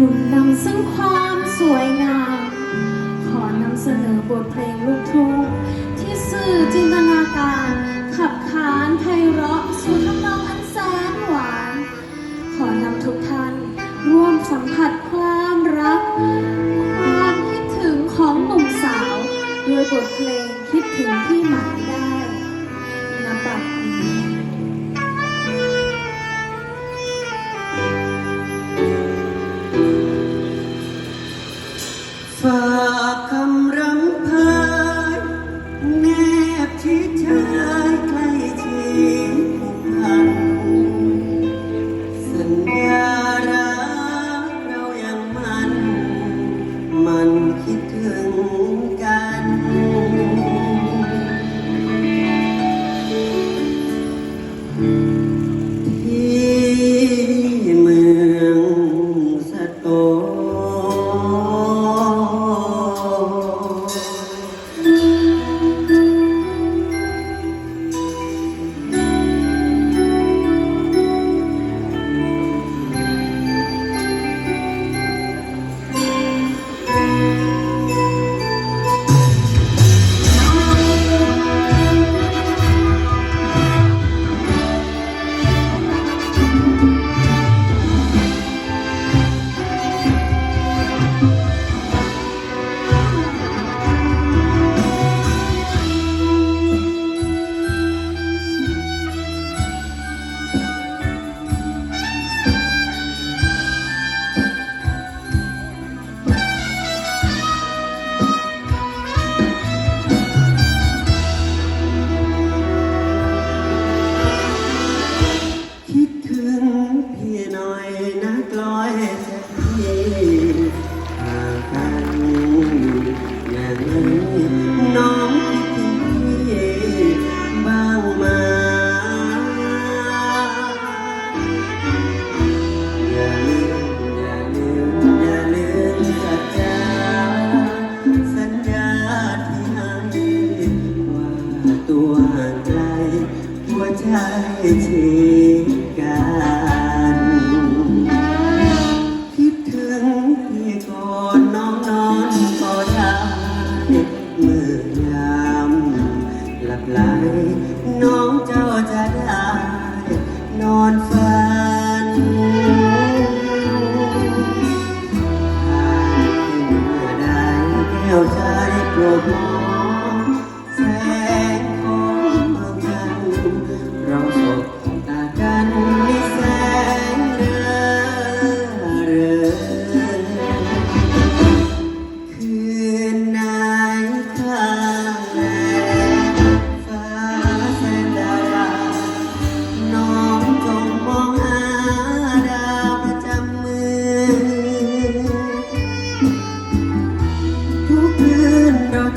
หนุนนำซึ่งความสวยงาม ขอนำเสนอบทเพลงลูกทุ่งที่สื่อจินตนาการ ขับขานไพเราะสู่ทำนองอันแสนหวาน ขอนำทุกท่านร่วมสัมผัส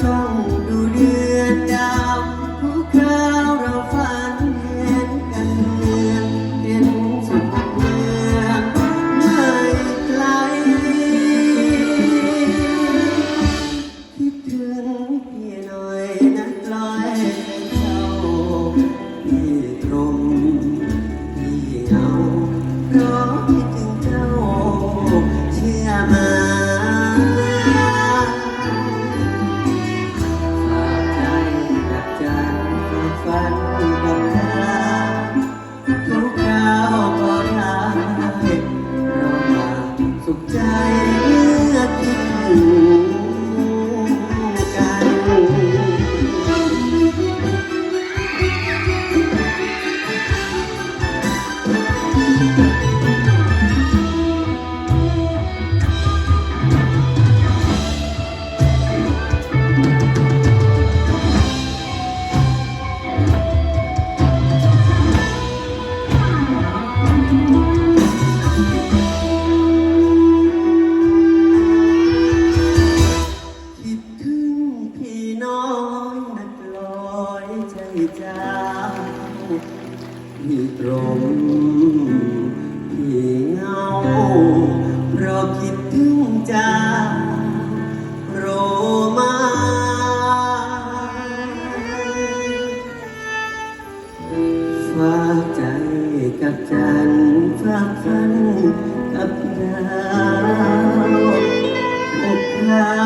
tão าใจกับจันทราพันกับดาวทุกคา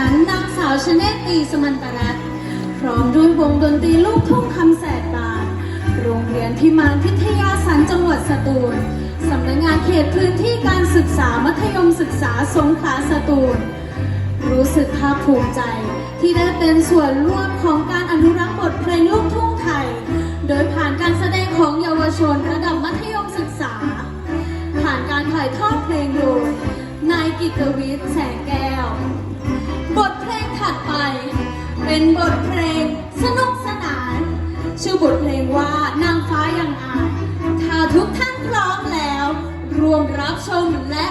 ฉันนางสาวชเนตตีสมันตรัตน์พร้อมด้วยวงดนตรีลูกทุ่งคำแสดบานโรงเรียนพิมานพิทยาสันจังหวัดสตูลสำนักงานเขตพื้นที่การศึกษามัธยมศึกษาสงขลาสตูล รู้สึกภาคภูมิใจที่ได้เป็นส่วนร่วมของการอนุรักษ์บทเพลงลูกทุ่งไทย โดยผ่านการแสดงของเยาวชนระดับมัธยมศึกษา ผ่านการถ่ายทอดเพลงโดยนายกิตวิทย์แส เป็นบทเพลงสนุกสนาน ชื่อบทเพลงว่านางฟ้ายังอายถ้าทุกท่านพร้อมแล้ว รวมรับชมและ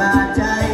บาดใจ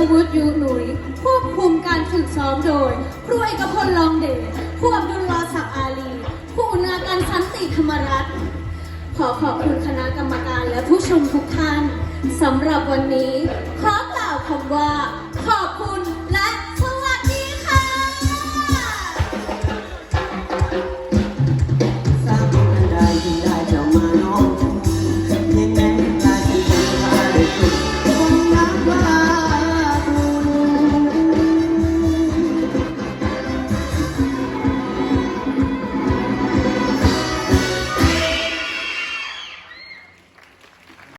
นาวุฒิยูหนุยควบคุมการฝึกซ้อมโดย ครูเอกพลลองเดชผู้อับดุลลอศักดิ์อาลี ผู้อุนาการสันติธรรมรัตน์ขอขอบคุณคณะกรรมการและผู้ชมทุกท่านสำหรับวันนี้ขอกล่าวคำว่า ขอบคุณ